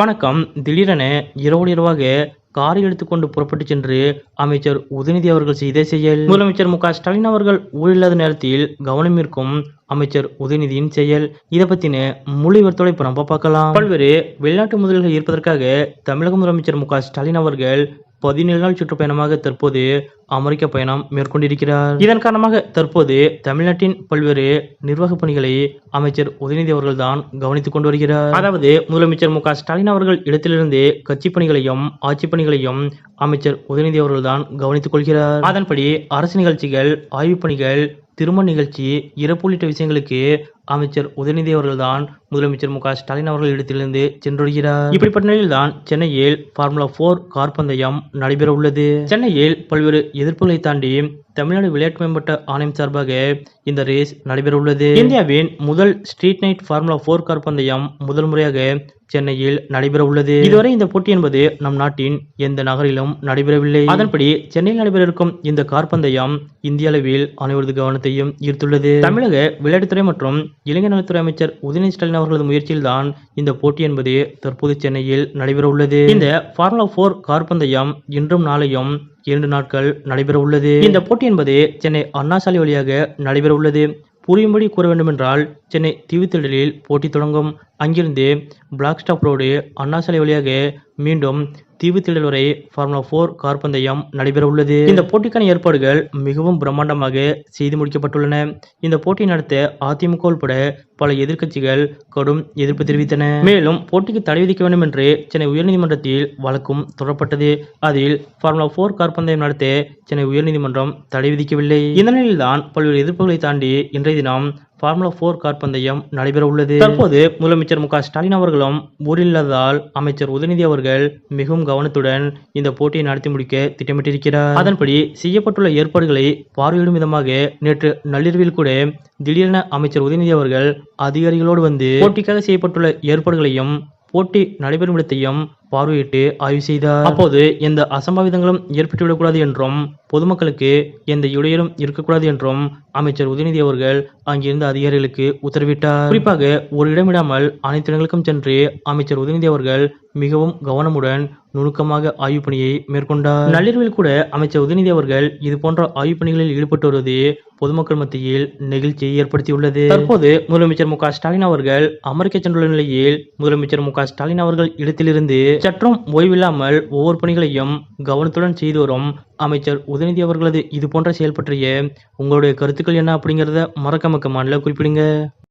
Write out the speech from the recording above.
வணக்கம். திடீரென இரவோடு இரவாக காரை எடுத்துக்கொண்டு புறப்பட்டு சென்று அமைச்சர் உதயநிதி அவர்கள் செய்த செயல். முதலமைச்சர் மு ஸ்டாலின் அவர்கள் ஊரில்லாத நேரத்தில் கவனம் ஈர்க்கும் அமைச்சர் உதயநிதியின் செயல். இதை பத்தின முழு விவரத்தோட இப்ப நம்ம பார்க்கலாம். பல்வேறு வெளிநாட்டு முதல்கள் ஈர்ப்பதற்காக தமிழக முதலமைச்சர் மு ஸ்டாலின் அவர்கள் பதினேழு நாள் சுற்றுப்பயணமாக தற்போது அமெரிக்க பயணம் மேற்கொண்டிருக்கிறார். இதன் காரணமாக தற்போது தமிழ்நாட்டின் பல்வேறு நிர்வாக பணிகளை அமைச்சர் உதயநிதி அவர்கள் தான் கவனித்துக் கொண்டு வருகிறார். அதாவது முதலமைச்சர் மு ஸ்டாலின் அவர்கள் இடத்திலிருந்து கட்சி பணிகளையும் ஆட்சி பணிகளையும் அமைச்சர் உதயநிதி அவர்கள் தான் கவனித்துக் கொள்கிறார். அதன்படி அரசு நிகழ்ச்சிகள் ஆய்வுப் பணிகள் திருமண நிகழ்ச்சி இறப்பு உள்ளிட்ட விஷயங்களுக்கு அமைச்சர் உதயநிதி அவர்கள்தான் முதலமைச்சர் மு க ஸ்டாலின் அவர்கள் இடத்திலிருந்து சென்றுகிறார் இப்படிப்பட்ட நிலையில்தான் சென்னையில் ஃபார்முலா போர் கார் பந்தயம் நடைபெற உள்ளது சென்னையில் பல்வேறு எதிர்ப்புகளை தாண்டி தமிழ்நாடு விளையாட்டு மேம்பட்ட ஆணையம் சார்பாக இந்த ரேஸ் நடைபெறவுள்ளது. இந்தியாவின் முதல் street night formula four car பந்தயம் முதல் முறையாக சென்னையில் நடைபெறவுள்ளது. இதுவரை இந்த போட்டி என்பது நம் நாட்டின் எந்த நகரிலும் நடைபெறவில்லை. அதன்படி சென்னையில் நடைபெற இருக்கும் இந்த கார் பந்தயம் இந்திய அளவில் அனைவரது கவனத்தையும் ஈர்த்துள்ளது. தமிழக விளையாட்டுத்துறை மற்றும் இளைஞர் நலத்துறை அமைச்சர் உதயநிதி ஸ்டாலின் அவர்களது முயற்சியில்தான் இந்த போட்டி என்பது தற்போது சென்னையில் நடைபெறவுள்ளது. இந்த ஃபார்முலா போர் கார் பந்தயம் இன்றும் நாளையும் இரண்டு நாட்கள் நடைபெற உள்ளது இந்த போட்டி என்பது சென்னை அண்ணா சாலை வழியாக நடைபெற உள்ளது புரியும்படி கூற வேண்டுமென்றால் சென்னை தீவுத்திடலில் போட்டி தொடங்கும். அங்கிருந்து பிளாக் ஸ்டாப் ரோடு அண்ணா சாலை வழியாக மீண்டும் தீவுத்திடல் வரை ஃபார்முலா போர் கார் பந்தயம் நடைபெற உள்ளது இந்த போட்டிக்கான ஏற்பாடுகள் மிகவும் பிரம்மாண்டமாக செய்து முடிக்கப்பட்டுள்ளன. இந்த போட்டியை நடத்த அதிமுக உட்பட பல எதிர்க்கட்சிகள் கடும் எதிர்ப்பு தெரிவித்தன. மேலும் போட்டிக்கு தடை விதிக்க வேண்டும் என்று சென்னை உயர்நீதிமன்றத்தில் வழக்கும் தொடரப்பட்டது. அதில் ஃபார்முலா போர் கார் பந்தயம் நடத்த சென்னை உயர்நீதிமன்றம் தடை விதிக்கவில்லை. இந்த நிலையில்தான் பல்வேறு எதிர்ப்புகளை தாண்டி இன்றைய தினம் ஃபார்முலா போர் கார் பந்தயம் நடைபெற உள்ளது தற்போது முதலமைச்சர் மு ஸ்டாலின் அவர்களும் ஊரில் இல்லாததால் அமைச்சர் உதயநிதி அவர்கள் மிகவும் கவனத்துடன் இந்த போட்டியை நடத்தி முடிக்க திட்டமிட்டிருக்கிறார். அதன்படி செய்யப்பட்டுள்ள ஏற்பாடுகளை பார்வையிடும் விதமாக நேற்று நள்ளிரவில் கூட திடீரென அமைச்சர் உதயநிதி அவர்கள் அதிகாரிகளோடு வந்து போட்டிக்காக செய்யப்பட்டுள்ள ஏற்பாடுகளையும் போட்டி நடைபெறும் இடத்தையும் பார்வையிட்டு ஆய்வு செய்தார். அப்போது எந்த அசம்பாவிதங்களும் ஏற்பட்டுவிடக்கூடாது என்றும் பொதுமக்களுக்கு எந்த இடையிலும் இருக்கக்கூடாது என்றும் அமைச்சர் உதயநிதி அவர்கள் அங்கிருந்த அதிகாரிகளுக்கு உத்தரவிட்டார். குறிப்பாக ஒரு இடமிடாமல் அனைத்து இடங்களுக்கும் சென்று அமைச்சர் உதயநிதி அவர்கள் மிகவும் கவனமுடன் நுணுக்கமாக ஆய்வு பணியை மேற்கொண்டார். நள்ளிரவில் கூட அமைச்சர் உதயநிதி அவர்கள் இது போன்ற ஆய்வு பணிகளில் ஈடுபட்டு வருவது பொதுமக்கள் மத்தியில் நெகிழ்ச்சியை ஏற்படுத்தியுள்ளது. தற்போது முதலமைச்சர் மு ஸ்டாலின் அவர்கள் அமெரிக்க சென்றுள்ள நிலையில் முதலமைச்சர் மு ஸ்டாலின் அவர்கள் இடத்திலிருந்து சற்றும் ஓய்வில்லாமல் ஒவ்வொரு பணிகளையும் கவனத்துடன் செய்து வரும் அமைச்சர் உதயநிதி அவர்களது இது போன்ற செயல் பற்றிய உங்களுடைய கருத்துக்கள் என்ன அப்படிங்கிறத மறக்காம கமெண்ட்ல குறிப்பிடுங்க.